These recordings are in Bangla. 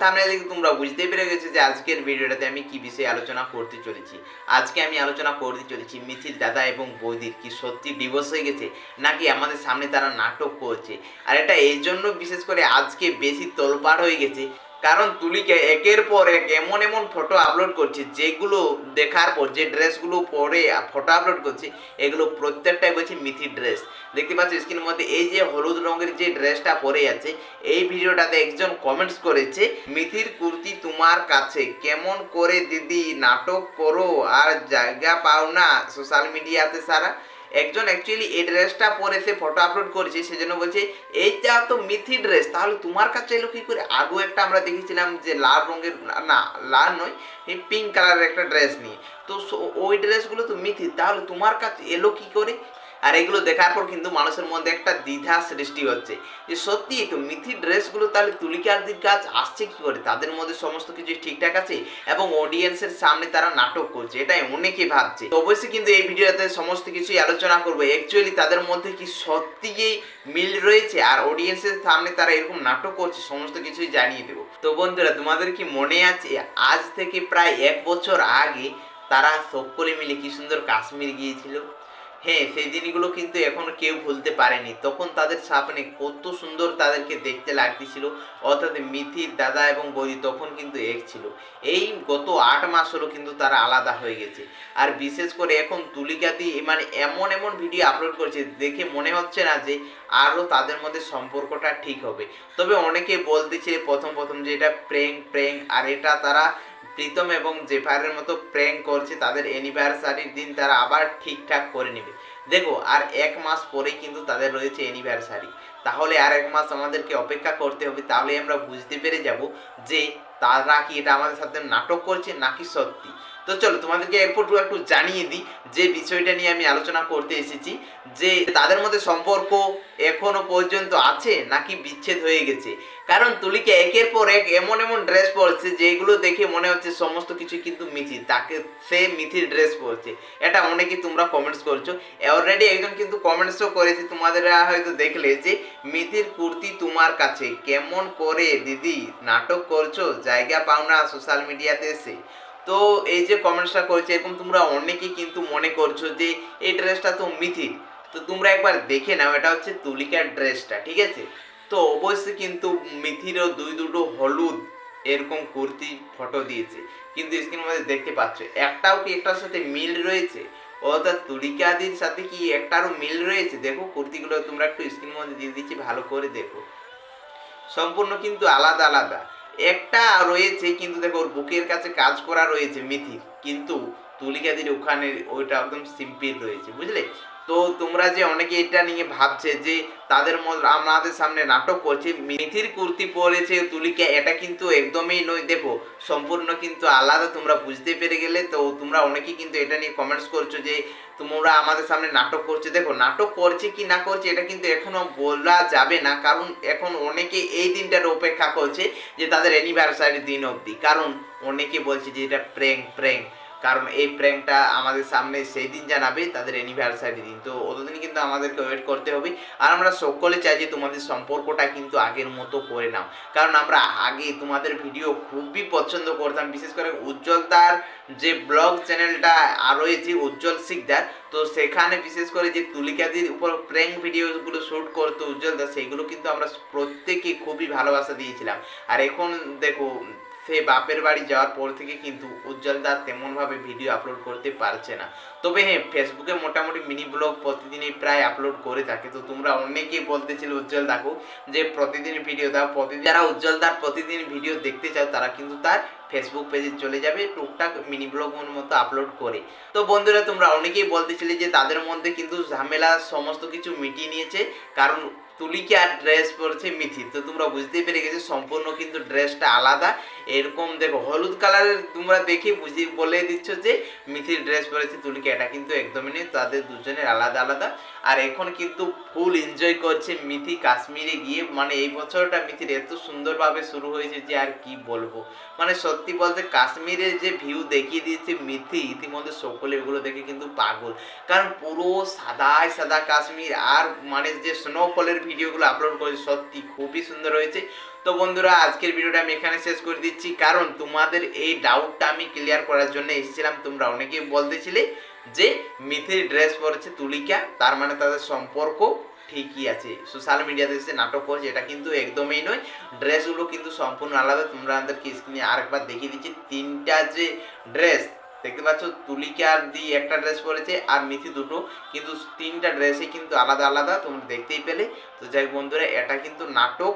থামনে দেখে তোমরা বুঝতেই পেরে গেছো যে আজকের ভিডিওটাতে আমি কি বিষয়ে আলোচনা করতে চলেছি। আজকে আমি আলোচনা করতে চলেছি মিথিল দাদা এবং বৌদির, কি সত্যি ডিভোর্স হয়ে গেছে নাকি আমাদের সামনে তারা নাটক করছে? আর এটা এই জন্য বিশেষ করে আজকে বেশি তোলপাড় হয়ে গেছে কারণ তুলিকে একের পর এক এমন এমন ফটো আপলোড করছে, যেগুলো দেখার পর, যে ড্রেসগুলো পরে ফটো আপলোড করছে, এগুলো প্রত্যেকটাই বলছে মিথির ড্রেস দেখতে পাচ্ছি স্ক্রিনের মধ্যে এই যে হলুদ রঙের যে ড্রেসটা পরে আছে, এই ভিডিওটাতে একজন কমেন্টস করেছে, মিথির কুর্তি তোমার কাছে, কেমন করে দিদি, নাটক করো, আর জায়গা পাও না সোশ্যাল মিডিয়াতে সারা? একজন অ্যাকচুয়ালি এই ড্রেসটা পরে সে ফটো আপলোড করেছে সেজন্য বলছে এইটা তো মিথি ড্রেস তাহলে তোমার কাছে এলো কি করে? আগেও একটা আমরা দেখেছিলাম যে লাল রঙের, না, লাল নয়, এই পিঙ্ক কালারের একটা ড্রেস নিয়ে। তো ওই ড্রেসগুলো তো মিথি, তাহলে তোমার কাছে এলো কি করে? আর এগুলো দেখার পর কিন্তু মানুষের মধ্যে একটা দ্বিধা সৃষ্টি হচ্ছে। যে সত্যি তো মিথি ড্রেসগুলো তাহলে তুলিকারদের কাজ আসছে কি করে? তাদের মধ্যে সমস্ত কিছু ঠিকঠাক আছে এবং অডিয়েন্সের সামনে তারা নাটক করছে, এটাই অনেকে ভাবছে। অবশ্যই কিন্তু এই ভিডিওতে সমস্ত কিছুই আলোচনা করব। অ্যাকচুয়ালি তাদের মধ্যে কি সত্যিই মিল রয়েছে? আর অডিয়েন্সের সামনে তারা এরকম নাটক করছে, সমস্ত কিছুই জানিয়ে দেবো। তো বন্ধুরা, তোমাদের কি মনে আছে আজ থেকে প্রায় এক বছর আগে তারা সকলে মিলে কি সুন্দর কাশ্মীর গিয়েছিল? হ্যাঁ সেই দিনগুলো কিন্তু এখন কেউ ভুলতে পারেনি। তখন তাদের সামনে কত সুন্দর তাদেরকে দেখতে লাগতেছিল। অর্থাৎ মিথির দাদা এবং বৌদি তখন কিন্তু এক ছিল। এই গত আট মাস হলো কিন্তু তারা আলাদা হয়ে গেছে। আর বিশেষ করে এখন তুলিকাতি মানে এমন এমন ভিডিও আপলোড করছে, দেখে মনে হচ্ছে না যে আরও তাদের মধ্যে সম্পর্কটা ঠিক হবে। তবে অনেকে বলতেছে প্রথম প্রথম যে এটা প্রেং প্রেং আর এটা তারা প্রীতম এবং জেফারের মতো প্র্যাঙ্ক করছে তাদের অ্যানিভার্সারির দিন, তারা আবার ঠিকঠাক করে নেবে। দেখো, আর এক মাস পরেই কিন্তু তাদের রয়েছে অ্যানিভার্সারি তাহলে আর এক মাস আমাদেরকে অপেক্ষা করতে হবে তাহলে আমরা বুঝতে পেরে যাব যে তারা কি এটা আমাদের সাথে নাটক করছে নাকি সত্যি। তো চলো তোমাদেরকে এরপর একটু জানিয়ে দিই যে বিষয়টা নিয়ে আমি আলোচনা করতে এসেছি, যে তাদের মধ্যে সম্পর্ক এখনও পর্যন্ত আছে নাকি বিচ্ছেদ হয়ে গেছে? কারণ তুলিকে একের পর এক এমন এমন ড্রেস পরছে যেগুলো দেখে মনে হচ্ছে সমস্ত কিছু কিন্তু মিথি তাকে সে মিথির ড্রেস পরছে। এটা অনেকে তোমরা কমেন্টস করছ। অলরেডি একজন কিন্তু কমেন্টসও করেছে, তোমাদের হয়তো দেখলে যে মিথির কুর্তি তোমার কাছে। কেমন করে দিদি, নাটক করছ? জায়গা পাও না সোশ্যাল মিডিয়াতে এসে। তো এই যে কমেন্টসটা করেছে, এরকম তোমরা অনেকেই কিন্তু মনে করছ যে এই ড্রেসটা তো মিথির। তো তোমরা একবার দেখে নাও, এটা হচ্ছে তুলিকার ড্রেসটা, ঠিক আছে? তো অবশ্যই কিন্তু মিথিরও দুই দুটো হলুদ এরকম কুর্তি ফটো দিয়েছে। কিন্তু স্ক্রিনের মধ্যে দেখতে পাচ্ছ, একটাও কি একটার সাথে মিল রয়েছে? অর্থাৎ তুলিকাদির সাথে কি একটারও মিল রয়েছে? দেখো, কুর্তিগুলো তোমরা একটু স্ক্রিনের মধ্যে দিয়ে দিচ্ছি, ভালো করে দেখো। সম্পূর্ণ কিন্তু আলাদা আলাদা। একটা রয়েছে, কিন্তু দেখো ওর বুকের কাছে কাজ করা রয়েছে মিথি, কিন্তু তুলিকাদির ওখানে ওইটা একদম সিম্পল রয়েছে, বুঝলে? তো তোমরা যে অনেকে এটা নিয়ে ভাবছে যে তাদের আমাদের সামনে নাটক করছে, মিথির কুর্তি পরেছে তুলিকা, এটা কিন্তু একদমই নয়। দেবো সম্পূর্ণ কিন্তু আলাদা, তোমরা বুঝতে পেরে গেলে। তো তোমরা অনেকেই কিন্তু এটা নিয়ে কমেন্টস করছ যে তোমরা আমাদের সামনে নাটক করছে। দেখো, নাটক করছে কি না করছে, এটা কিন্তু এখনও বলা যাবে না। কারণ এখন অনেকে এই দিনটার অপেক্ষা করছে যে তাদের অ্যানিভার্সারির দিন অবধি। কারণ অনেকে বলছে যে এটা প্র্যাঙ্ক প্র্যাঙ্ক কারণ এই প্র্যাঙ্কটা আমাদের সামনে সেই দিন জানাবে তাদের অ্যানিভার্সারি দিন। তো অতদিন কিন্তু আমাদেরকে ওয়েট করতে হবে। আর আমরা সকলে চাই যে তোমাদের সম্পর্কটা কিন্তু আগের মতো করে নাও। কারণ আমরা আগে তোমাদের ভিডিও খুবই পছন্দ করতাম। বিশেষ করে উজ্জ্বলদার যে ব্লগ চ্যানেলটা আর রয়েছে উজ্জ্বল শিকদার, তো সেখানে বিশেষ করে যে তুলিকাদির উপর প্র্যাঙ্ক ভিডিওগুলো শ্যুট করতো উজ্জ্বলদা সেইগুলো কিন্তু আমরা প্রত্যেকে খুবই ভালোবাসা দিয়েছিলাম। আর এখন দেখো সে বাপের বাড়ি যাওয়ার পর থেকে কিন্তু উজ্জ্বলদা তেমনভাবে ভিডিও আপলোড করতে পারছে না। তবে হ্যাঁ ফেসবুকে মোটামুটি মিনি ব্লগ প্রতিদিনই প্রায় আপলোড করে থাকে। তো তোমরা অনেকেই বলতেছিল উজ্জ্বল দেখো যে প্রতিদিন ভিডিও দাও, প্রতিদিন যারা উজ্জ্বলদার প্রতিদিন ভিডিও দেখতে চাও তারা কিন্তু তার ফেসবুক পেজে চলে যাবে, টুকটাক মিনি ব্লগের মতো আপলোড করে। তো বন্ধুরা, তোমরা অনেকেই বলতেছিলে যে তাদের মধ্যে কিন্তু ঝামেলা, সমস্ত কিছু মিটিয়ে নিয়েছে। কারণ তুলিকে আর ড্রেস পরেছে মিথি তো তোমরা বুঝতেই পেরে গেছো, সম্পূর্ণ কিন্তু ড্রেসটা আলাদা। এরকম দেখো, হলুদ কালারের তোমরা দেখে বুঝে বলে দিচ্ছ যে মিথির ড্রেস পরেছে তুলিকে। এটা কিন্তু একদমই নেই তাদের দুজনের আলাদা আলাদা। আর এখন কিন্তু ফুল এনজয় করছে মিথি কাশ্মীরে গিয়ে। মানে এই বছরটা মিথির এত সুন্দরভাবে শুরু হয়েছে যে আর কি বলব। মানে সত্যি বলতে কাশ্মীরের যে ভিউ দেখিয়ে দিয়েছে মিথি, ইতিমধ্যে সকলে এগুলো দেখে কিন্তু পাগল। কারণ পুরো সাদাই সাদা কাশ্মীর আর মানে যে স্নোফলের ভিডিওগুলো আপলোড করেছে, সত্যি খুবই সুন্দর হয়েছে। তো বন্ধুরা, আজকের ভিডিওটা আমি এখানে শেষ করে দিচ্ছি। কারণ তোমাদের এই ডাউটটা আমি ক্লিয়ার করার জন্য এসেছিলাম। তোমরা অনেকেই বলতেছিলে যে, মিথির ড্রেস পরেছে তুলিকা, তার মানে তাদের সম্পর্ক ঠিকই আছে। সোশ্যাল মিডিয়াতে এসে নাটক করছে, এটা কিন্তু একদমই নয়। ড্রেসগুলো কিন্তু সম্পূর্ণ আলাদা। তোমরা আমাদেরকে স্ক্রিনে আরেকবার দেখিয়ে দিচ্ছি। তিনটা যে ড্রেস দেখতে পাচ্ছ, তুলিকা দি একটা ড্রেস পরেছে আর মিথি দুটো। কিন্তু তিনটা ড্রেসই কিন্তু আলাদা আলাদা। তোমরা দেখতেই পেলে। তো যাই বন্ধুরা, এটা কিন্তু নাটক।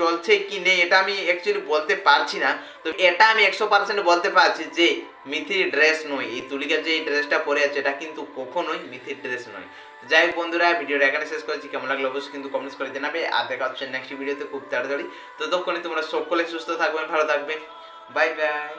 চলছে কি নেই, এটা আমি অ্যাকচুয়ালি বলতে পারছি না। তো এটা আমি একশো পার্সেন্ট বলতে পারছি যে, মিথির ড্রেস নয়। এই তুলিকার যে এই ড্রেসটা পরে আছে, এটা কিন্তু কখনোই মিথির ড্রেস নয়। যাই হোক বন্ধুরা, ভিডিওটা এখানে শেষ করেছি। কেমন লাগল অবশ্যই কিন্তু কমেন্টস করে জানাবে। আর দেখা হচ্ছে নেক্সট ভিডিওতে খুব তাড়াতাড়ি। তো ততক্ষণে তোমরা সকলে সুস্থ থাকবেন, ভালো থাকবে বাই বাই